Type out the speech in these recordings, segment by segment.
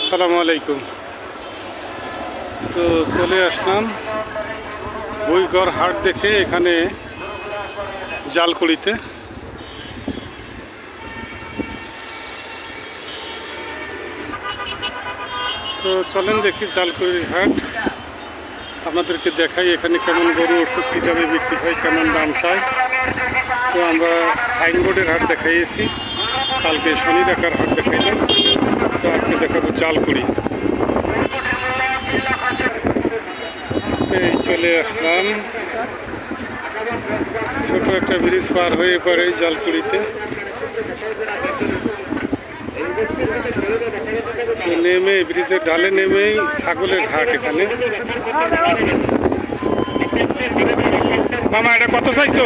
আসসালামু আলাইকুম। তো চলে আসলাম বইগড় হাট দেখে এখানে জালকুড়িতে। তো চলেন দেখি জালকুড়ির হাট। আপনাদেরকে দেখাই এখানে কেমন গরু ওষুধ কী দামে বিক্রি হয়, কেমন দাম চায়। তো আমরা সাইনবোর্ডের হাট দেখাইয়েছি। কালকে শনি দেখার হাট দেখাইলাম। তো আজকে দেখাবো জালকুড়ি এই চলে আসলাম। ছোট একটা ব্রিজ পার হয়ে পড়ে জালকুড়িতে নেমে ব্রিজের ডালে নেমেই ছাগলের ঘাট এখানে। মামা, এটা কত চাইছো?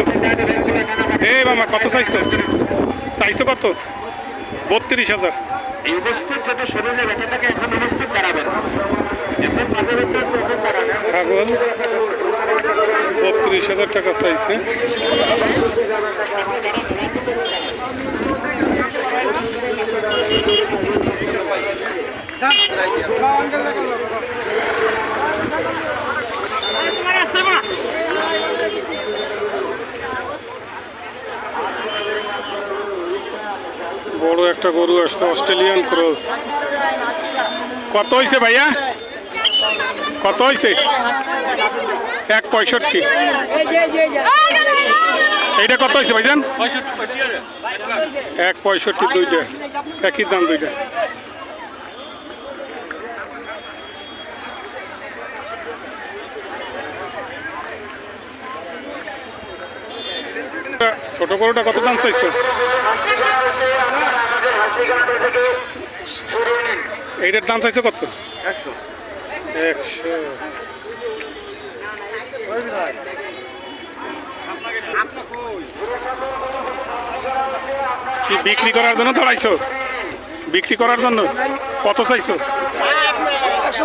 এ মামা, কত চাইছো? চাইছো কত? বত্রিশ হাজার। উপস্থিত যদি শরীরে ব্যথা থাকে এখন উপস্থিত দাঁড়াবেন এখন মাঝে মধ্যে চোখে দাঁড়াবেন ছাগল বত্রিশ হাজার টাকা চাইছে। বড় একটা গরু আসছে, অস্ট্রেলিয়ান ক্রস। কত হয়েছে ভাইয়া? কত হয়েছে এক পঁয়ষট্টি। এইটা কত হয়েছে ভাইজান? এক পঁয়ষট্টি দুইটা। একই দাম দুইটা। ছোট গরুটা কত দাম চাইছো? এইটার দাম চাইছো কত? কি বিক্রি করার জন্য ধরাইছো? বিক্রি করার জন্য? কত চাইছো? একশো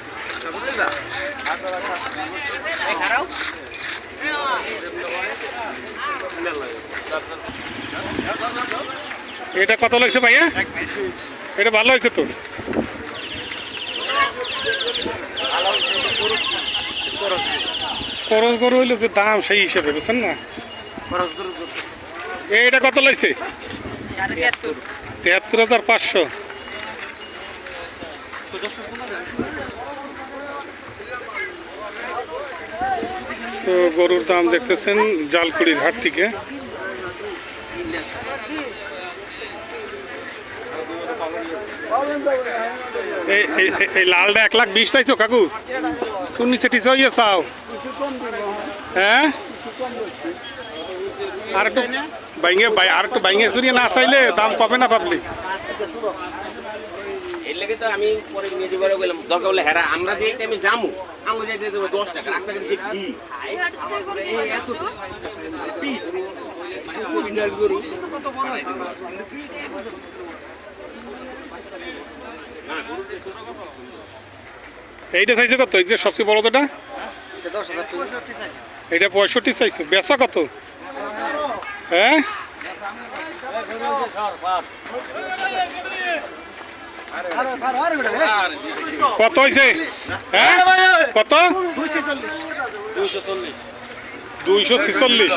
এটা কত লাগছে ভাইয়া? এটা ভালো হয়েছে তো। খরচ গরু হইল যে দাম সেই হিসেবে বুঝছেন না? এ, এটা কত লাগছে? তেহাত্তর হাজার পাঁচশো। তো গরুর দাম দেখতেছেন জালকুড়ির হাট থেকে। এই লালটা এক লাখ বিশ চাইছো কাকু? তুমি নিচে টিসে ইয়ে চাও? হ্যাঁ? আর একটু বাইঙে বাই- আর একটু বাইঙে চুরিয়ে না চাইলে দাম কমে না পাবলি? এর তো আমি পরে নিয়ে যাবার গেলাম। দরকার হলে আমরা যে টাইমে যামু আমরা যাইতে দেবো দশ টাকা রাস্তাঘাটে যে কি এইটা চাইছো কত? এই যে সবচেয়ে বড় যেটা? এটা পঁয়ষট্টি চাইছো বেচা কত? হ্যাঁ? কত হয়েছে হ্যাঁ? কত? দুইশো ছেচল্লিশ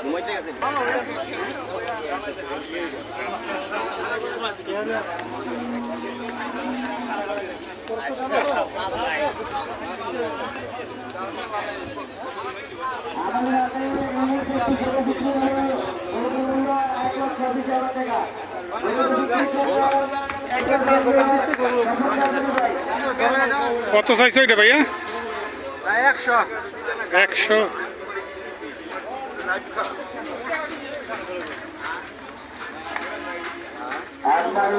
ঘুমাইতে কত চাইছো এটা ভাইয়া? একশো। একশো। গরু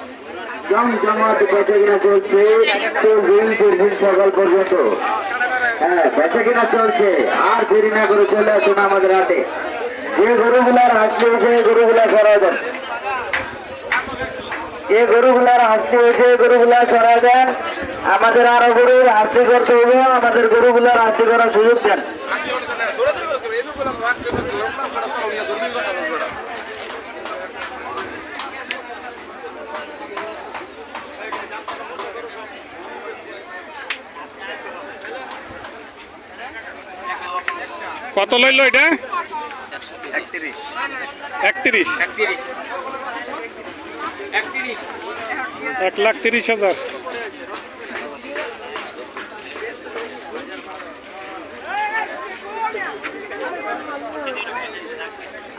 চলছে পর্যন্ত। হ্যাঁ চলছে, আর না আমাদের গরুগুলার হয়েছে গরুগুলা যে গরুগুলার হয়েছে গরুগুলা আমাদের আরও গরুর হাসি করতে হবে আমাদের গরুগুলার হাসি করার সুযোগ দেন। কত লইলো এটা? একত্রিশ। এক লাখ তিরিশ হাজার।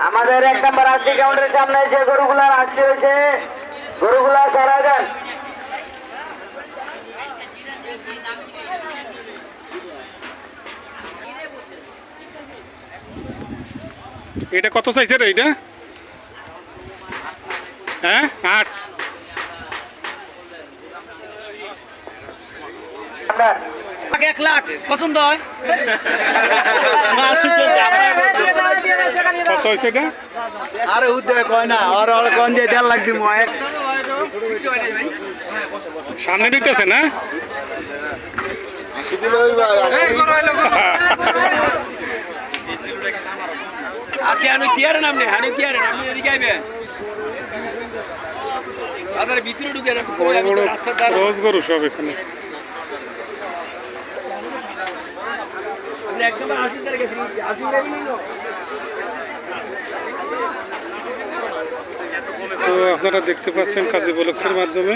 আমাদের এক নম্বর আশি কাউন্টারের সামনে যে গরুগুলার আসতে হয়েছে গরুগুলা সরাই দেন এটা কত চাইছে রে এটা হ্যাঁ আট। এক লাখ পছন্দ হয়? কত হয়েছে এটা? আরে উদ্যোগ কয় না আর আর কোন যে দেড় লাখ দিব সামনে দিতেছে না আজকে আমি কি আর নাম নেই হানি কি আর নাম এদিকে আইবে। আদার ভিতরে ঢুকে রোজ গরু সব এখানে। আপনি একদম গেছেন তো। আপনারা দেখতে পাচ্ছেন কাজী বলক্সের মাধ্যমে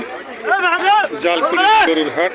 জালপুরি গরুর হাট।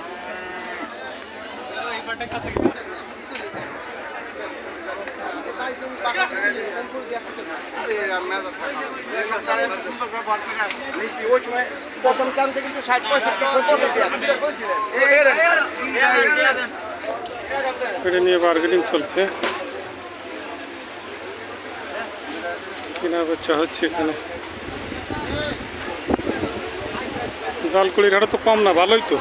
এটা নিয়ে বার্গেনিং চলছে। কিনা বেচা হচ্ছে এখানে। জালকুড়ির হাটে তো কম না, ভালোই তো।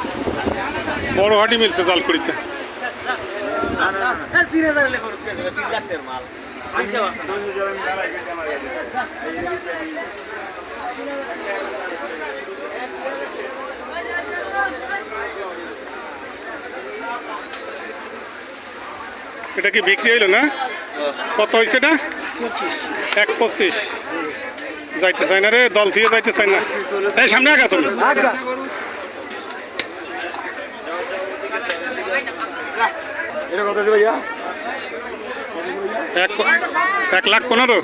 বড় হাটই মিলছে জালকুড়িতে। তিন হাজার তিন লাখ মাল এটা কি বিক্রি হইল না? কত হয়েছে এটা? এক পঁচিশ। যাইতে চাই না রে দল দিয়ে যাইতে চাই না। এই সামনে আগা তুমি এটা ভাইয়া? এক লাখ পনেরো।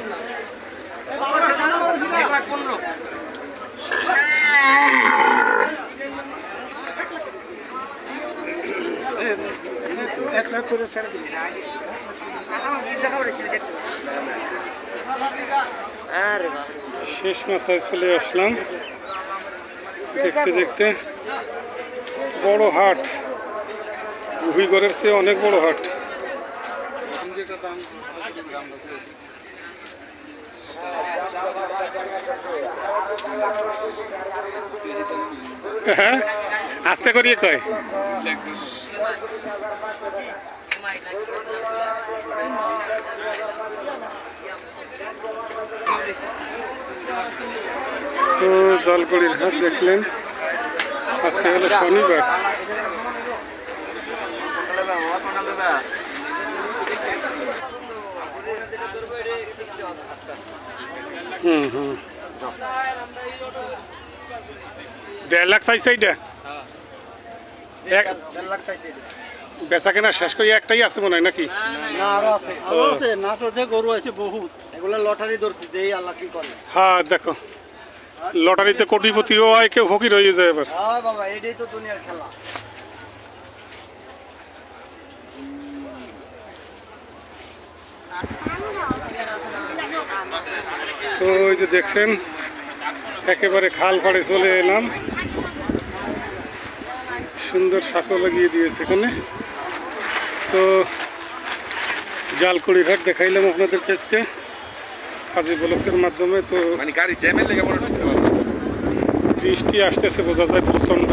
এক লাখ শেষ মাথায় চলে আসলাম। দেখতে দেখতে বড় হাট। ভুইগড়ের চেয়ে অনেক বড় হাট। হ্যাঁ? আস্তে করিয়ে কয়। তো জলকড়ির হাট দেখলেন। আজকে হলো শনিবার। হুম হুম। দেড় লাখ চাইছে এইটা? বেচা কেনা শেষ করি একটাই আছে মনে হয় নাকি? না আরও আছে আরও আছে নাটোরে গরু আছে বহুত। এগুলো লটারি ধরছি দেই আল্লাহ কি করে। হ্যাঁ দেখো। লটারিতে কোটিপতিও হয় কেউ ফকির হয়ে যায় এবার। হ্যাঁ বাবা এটাই তো দুনিয়ার খেলা। তো ওই যে দেখছেন একেবারে খাল পাড়ে চলে এলাম। সুন্দর শাকও লাগিয়ে দিয়েছে এখানে। তো জালকুড়ির হাট দেখাইলাম আপনাদের কেসকে কাজী ব্লকসের মাধ্যমে। তো মানে বৃষ্টি আসতেছে বোঝা যায় প্রচণ্ড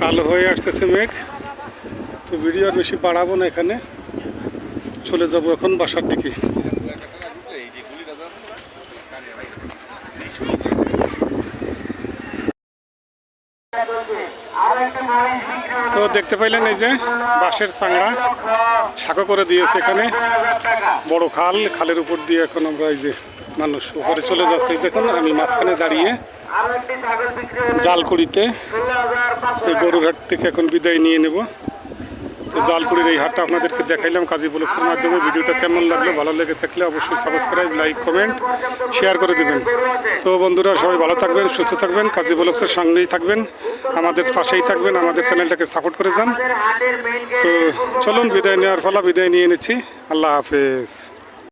কালো হয়ে আসতেছে মেঘ। তো ভিডিও আর বেশি বাড়াবো না এখানে। চলে যাব এখন বাসার দিকে। তো দেখতে পাইলেন এই যে বাঁশের চাংড়া শাঁখো করে দিয়েছে এখানে। বড় খাল, খালের উপর দিয়ে এখন আমরা এই যে মানুষ উপরে চলে যাচ্ছে। দেখুন, আমি মাঝখানে দাঁড়িয়ে জালকুড়িতে এই গরুর হাট থেকে এখন বিদায় নিয়ে নেব। জালকুড়ির এই হাটটা আপনাদেরকে দেখাইলাম কাজী ব্লগসের মাধ্যমে। ভিডিওটা কেমন লাগল, ভালো লেগে থাকলে অবশ্যই সাবস্ক্রাইব লাইক কমেন্ট শেয়ার করে দেবেন। তো বন্ধুরা, সবাই ভালো থাকবেন, সুস্থ থাকবেন, কাজী ব্লগসের সঙ্গেই থাকবেন, আমাদের পাশেই থাকবেন, আমাদের চ্যানেলটাকে সাপোর্ট করে যান। তো চলুন, বিদায় নেওয়ার ফলা বিদায় নিয়ে নিচ্ছি। আল্লাহ হাফেজ।